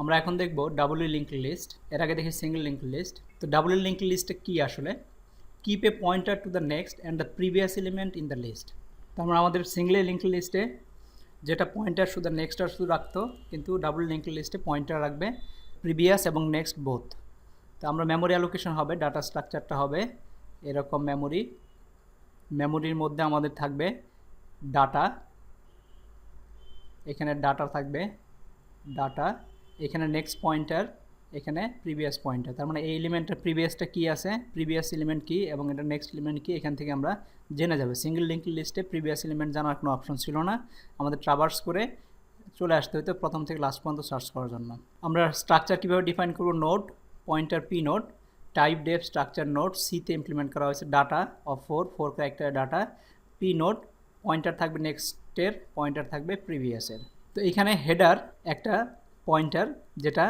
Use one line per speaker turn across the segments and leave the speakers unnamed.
আমরা এখন দেখব ডাবল লিঙ্ক লিস্ট এর আগে দেখি সিঙ্গেল লিঙ্ক লিস্ট তো ডাবল লিঙ্ক লিস্টে কি আসলে? Keep a pointer to the next and the previous element in the list তার মানে আমাদের সিঙ্গেল লিঙ্ক লিস্টে যেটা পয়েন্টার শুধু নেক্সট আর শুধু রাখতো, কিন্তু ডাবল লিঙ্ক লিস্টে পয়েন্টার রাখবে প্রিভিয়াস এবং নেক্সট বোথ তো আমরা মেমোরি অ্যালোকেশন হবে ডাটা স্ট্রাকচারটা হবে, এরকম মেমোরি মেমোরির মধ্যে আমাদের থাকবে ডাটা এখানে ডাটা থাকবে ডাটা এখানে নেক্সট পয়েন্টার এখানে প্রিভিয়াস পয়েন্টার তার মানে এই এলিমেন্টের প্রিভিয়াসটা কী আছে? প্রিভিয়াস এলিমেন্ট কী? এবং এটা নেক্সট এলিমেন্ট কী? এখান থেকে আমরা জেনে যাবে। সিঙ্গেল লিঙ্ক লিস্টে প্রিভিয়াস এলিমেন্ট জানার কোনো অপশন ছিল না। আমাদের ট্রাভার্স করে চলে আসতে হতো প্রথম থেকে লাস্ট পর্যন্ত সার্চ করার জন্য। আমরা স্ট্রাকচার কীভাবে ডিফাইন করব? Node pointer P node typedef structure node সিতে ইমপ্লিমেন্ট করা হয়েছে data of four four character data P node pointer থাকবে নেক্সটের পয়েন্টার থাকবে প্রিভিয়াসের তো এখানে হেডার একটা পয়েন্টার যেটা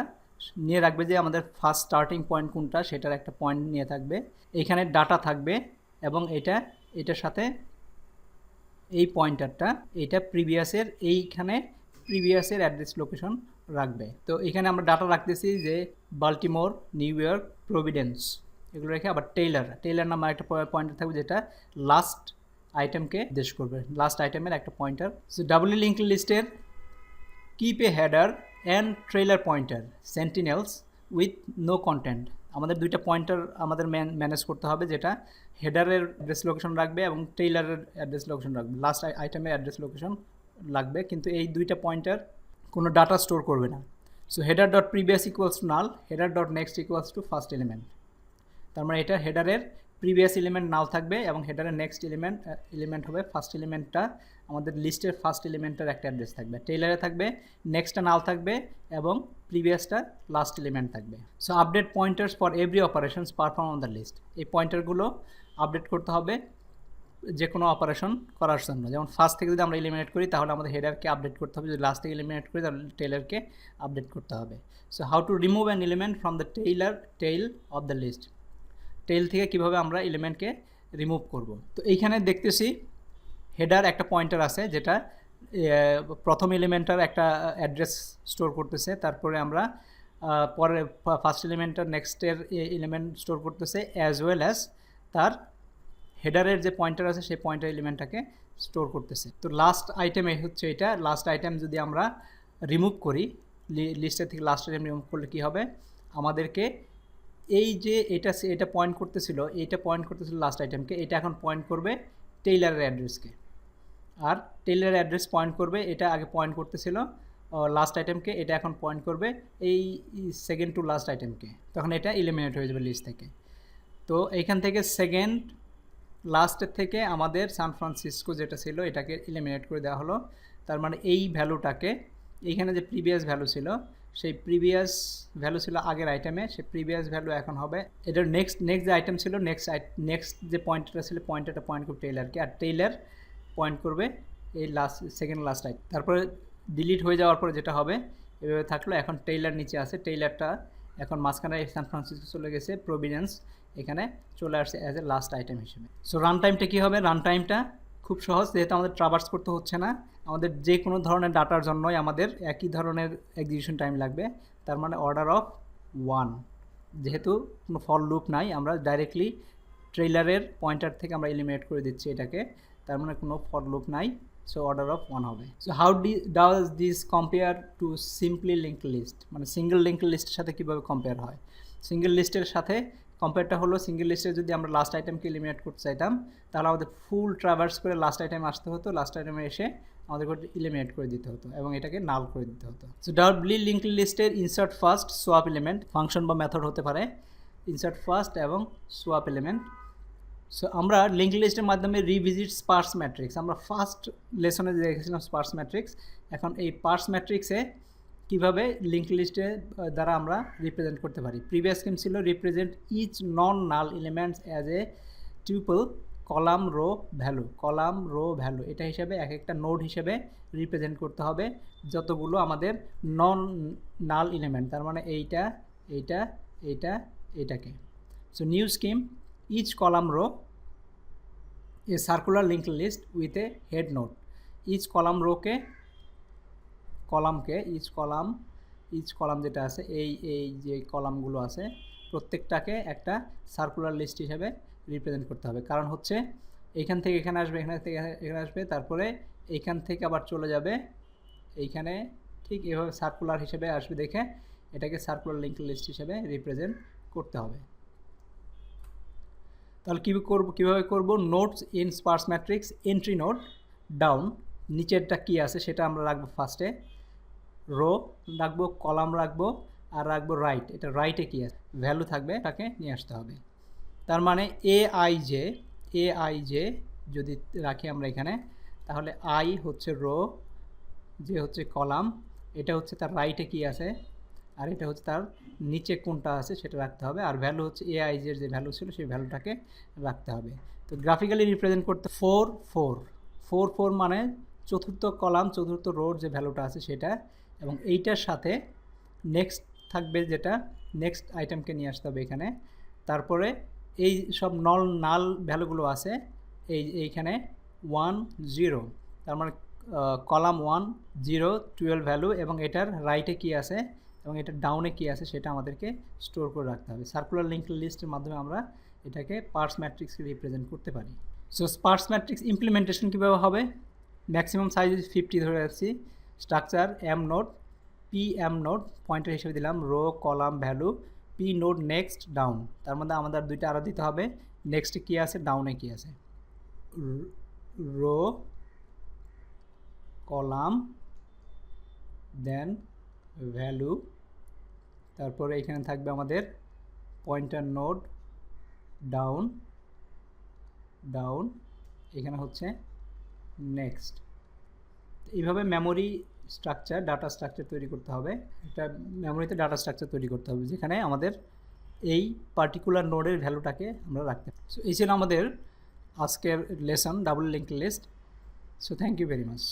নিয়ে রাখবে যে আমাদের ফার্স্ট স্টার্টিং পয়েন্ট কোনটা, সেটার একটা পয়েন্ট নিয়ে থাকবে। এইখানে ডাটা থাকবে এবং এটা, এটার সাথে এই পয়েন্টারটা এটা প্রিভিয়াসের এইখানে প্রিভিয়াসের অ্যাড্রেস লোকেশন রাখবে। তো এখানে আমরা ডাটা রাখতেছি যে বাল্টিমোর নিউ ইয়র্ক প্রভিডেন্স এগুলো রেখে আবার টেইলার টেইলার নামে একটা পয়েন্টার থাকবে যেটা লাস্ট আইটেমকে দেশ করবে। লাস্ট আইটেমের একটা পয়েন্টার সো ডাবলি লিঙ্ক লিস্টের keep a header and trailer pointer sentinels with no content আমাদের দুইটা পয়েন্টার আমাদের ম্যানেজ করতে হবে, যেটা হেডারের অ্যাড্রেস লোকেশন রাখবে এবং ট্রেইলারের অ্যাড্রেস লোকেশন রাখবে। লাস্ট আইটেমের অ্যাড্রেস লোকেশন লাগবে, কিন্তু এই দুইটা পয়েন্টার কোনো ডাটা স্টোর করবে না। So header dot previous equals to null header dot next equals to first element তার মানে এটা হেডারের প্রিভিয়াস এলিমেন্ট নাল থাকবে এবং হেডারের নেক্সট এলিমেন্ট এলিমেন্ট হবে ফার্স্ট এলিমেন্টটা আমাদের লিস্টের ফার্স্ট এলিমেন্টের একটা অ্যাড্রেস থাকবে। টেইলারে থাকবে নেক্সটটা নাল থাকবে এবং প্রিভিয়াসটা লাস্ট এলিমেন্ট থাকবে। So update pointers for every operations perform on the list এই পয়েন্টারগুলো আপডেট করতে হবে যে কোনো অপারেশন করার জন্য। যেমন ফার্স্ট থেকে যদি আমরা এলিমিনেট করি, তাহলে আমাদের হেডারকে আপডেট করতে হবে। যদি লাস্ট থেকে এলিমিনেট করি, তাহলে টেইলারকে আপডেট করতে হবে। So how to remove an element from the trailer tail of the list tail থেকে কীভাবে আমরা এলিমেন্টকে রিমুভ করব। তো এইখানে দেখতেছি হেডার একটা পয়েন্টার আছে, যেটা প্রথম এলিমেন্টার একটা অ্যাড্রেস স্টোর করতেছে, তারপরে আমরা পরে ফার্স্ট এলিমেন্টার নেক্সটের এলিমেন্ট স্টোর করতেছে অ্যাজ ওয়েল অ্যাজ তার হেডারের যে পয়েন্টার আছে, সেই পয়েন্টার এলিমেন্টটাকে স্টোর করতেছে। তো লাস্ট আইটেম হচ্ছে এটা লাস্ট আইটেম যদি আমরা রিমুভ করি লিস্টের থেকে লাস্ট আইটেম রিমুভ করলে কী হবে? আমাদেরকে এই যে এটা এটা পয়েন্ট করতেছিল, এটা পয়েন্ট করতেছিল লাস্ট আইটেমকে এটা এখন পয়েন্ট করবে টেইলারের অ্যাড্রেসকে আর টেইলারের অ্যাড্রেস পয়েন্ট করবে, এটা আগে পয়েন্ট করতেছিল লাস্ট আইটেমকে এটা এখন পয়েন্ট করবে এই সেকেন্ড টু লাস্ট আইটেমকে তখন এটা ইলিমিনেট হয়ে যাবে লিস্ট থেকে। তো এইখান থেকে সেকেন্ড লাস্টের থেকে আমাদের সান ফ্রান্সিসকো যেটা ছিল, এটাকে ইলিমিনেট করে দেওয়া হলো। তার মানে এই ভ্যালুটাকে এইখানে যে প্রিভিয়াস ভ্যালু ছিল সেই প্রিভিয়াস ভ্যালু ছিল আগের আইটেমে সেই প্রিভিয়াস ভ্যালু এখন হবে। এটার নেক্সট নেক্সট যে আইটেম ছিল নেক্সট নেক্সট যে পয়েন্টটা ছিল পয়েন্টটা পয়েন্ট করবে টেইলারকে আর টেইলার পয়েন্ট করবে এই লাস্ট সেকেন্ড লাস্ট আইটেম তারপরে ডিলিট হয়ে যাওয়ার পরে যেটা হবে, এভাবে থাকল। এখন টেইলার নিচে আছে। টেইলারটা এখন মাঝখানে সান ফ্রান্সিসকো চলে গেছে প্রভিডেন্স এখানে চলে আসছে অ্যাজ এ লাস্ট আইটেম হিসেবে। সো রান টাইমটা কী হবে? রান টাইমটা খুব সহজ, যেহেতু আমাদের ট্রাভার্স করতে হচ্ছে না। আমাদের যে কোনো ধরনের ডাটার জন্যই আমাদের একই ধরনের এক্সিকিউশন টাইম লাগবে। তার মানে অর্ডার অফ ওয়ান যেহেতু কোনো ফল লুপ নাই, আমরা ডাইরেক্টলি ট্রেইলারের পয়েন্টার থেকে আমরা এলিমিনেট করে দিচ্ছি এটাকে। তার মানে কোনো ফল লুপ নাই। সো অর্ডার অফ ওয়ান হবে। So how D does this compare to simply link list মানে সিঙ্গেল লিঙ্ক লিস্টের সাথে কীভাবে কম্পেয়ার হয়? সিঙ্গেল লিস্টের সাথে কম্পেয়ারটা হলো সিঙ্গেল লিস্টে যদি আমরা লাস্ট আইটেমকে এলিমিনেট করতে চাইতাম, তাহলে আমাদের ফুল ট্রাভার্স করে লাস্ট আইটেম আসতে হতো। লাস্ট আইটেমে এসে আমাদেরকে ইলিমিনেট করে দিতে হতো এবং এটাকে নাল করে দিতে হতো। সো ডাবলি লিঙ্ক লিস্টের insert first swap element function বা মেথড হতে পারে। ইনসার্ট ফার্স্ট এবং সোয়াপ এলিমেন্ট সো আমরা লিঙ্ক লিস্টের মাধ্যমে রিভিজিট স্পার্স ম্যাট্রিক্স আমরা ফার্স্ট লেসনে দেখেছিলাম স্পার্স ম্যাট্রিক্স এখন এই পার্স ম্যাট্রিক্সে কীভাবে লিঙ্ক লিস্টে দ্বারা আমরা রিপ্রেজেন্ট করতে পারি। প্রিভিয়াস স্কিম ছিল represent each non null elements as a tuple column row value column row value এটা হিসাবে এক একটা নোড হিসেবে রিপ্রেজেন্ট করতে হবে যতগুলো আমাদের নন নাল এলিমেন্ট তার মানে এইটা এইটা এইটা এইটাকে so new scheme each column row a circular link list with a head node each column রোকে কলামকে ইচ কলাম ইচ কলাম যেটা আছে, এই এই যে কলামগুলো আছে, প্রত্যেকটাকে একটা সার্কুলার লিস্ট হিসেবে রিপ্রেজেন্ট করতে হবে। কারণ হচ্ছে এইখান থেকে এখানে আসবে, এখানে থেকে এখানে আসবে, তারপরে এইখান থেকে আবার চলে যাবে, এইখানে ঠিক এভাবে সার্কুলার হিসেবে আসবে দেখে এটাকে সার্কুলার লিঙ্ক লিস্ট হিসেবে রিপ্রেজেন্ট করতে হবে। তাহলে কী করব, কীভাবে করব? Nodes in sparse matrix entry node down নিচেরটা কী আছে সেটা আমরা রাখব ফার্স্টে রো রাখব কলাম রাখব, আর রাখব রাইট এটা রাইটে কী আছে? ভ্যালু থাকবে তাকে নিয়ে আসতে হবে। তার মানে A I J A I J যদি রাখি আমরা এখানে, তাহলে আই হচ্ছে রো যে হচ্ছে কলাম এটা হচ্ছে তার রাইটে কী আছে? আর এটা হচ্ছে তার নিচে কোনটা আছে সেটা রাখতে হবে। আর ভ্যালু হচ্ছে এ আইজের যে ভ্যালু ছিল সেই ভ্যালুটাকে রাখতে হবে। তো গ্রাফিক্যালি রিপ্রেজেন্ট করতে ফোর ফোর ফোর ফোর মানে চতুর্থ কলাম চতুর্থ রোড যে ভ্যালুটা আছে সেটা এবং এইটার সাথে নেক্সট থাকবে যেটা নেক্সট আইটেমকে নিয়ে আসতে হবে এখানে। তারপরে এই সব নল নাল ভ্যালুগুলো আছে, এই, এইখানে ওয়ান জিরো তার মানে column one zero twelve value এবং এটার রাইটে কী আছে? এবং এটা ডাউনে কী আছে সেটা আমাদেরকে স্টোর করে রাখতে হবে। সার্কুলার লিঙ্ক লিস্টের মাধ্যমে আমরা এটাকে পার্স ম্যাট্রিক্সকে রিপ্রেজেন্ট করতে পারি। সো পার্স ম্যাট্রিক্স ইমপ্লিমেন্টেশন কীভাবে হবে? ম্যাক্সিমাম সাইজ ফিফটি ধরে রাখছি। Structure M node P M node pointer হিসেবে দিলাম row column value P node next down তার মধ্যে আমাদের দুইটা আরও দিতে হবে। নেক্সটে কী আছে? ডাউনে কী আছে? রো কলাম দেন ভ্যালু তারপরে এখানে থাকবে আমাদের পয়েন্টার নোড, ডাউন ডাউন, এখানে হচ্ছে নেক্সট। এইভাবে মেমোরি স্ট্রাকচার, ডাটা স্ট্রাকচার তৈরি করতে হবে। একটা মেমোরিতে ডাটা স্ট্রাকচার তৈরি করতে হবে, যেখানে আমাদের এই পার্টিকুলার নোডের ভ্যালুটাকে আমরা রাখতে সো এই ছিল আমাদের আজকের lesson, double link list. So thank you very much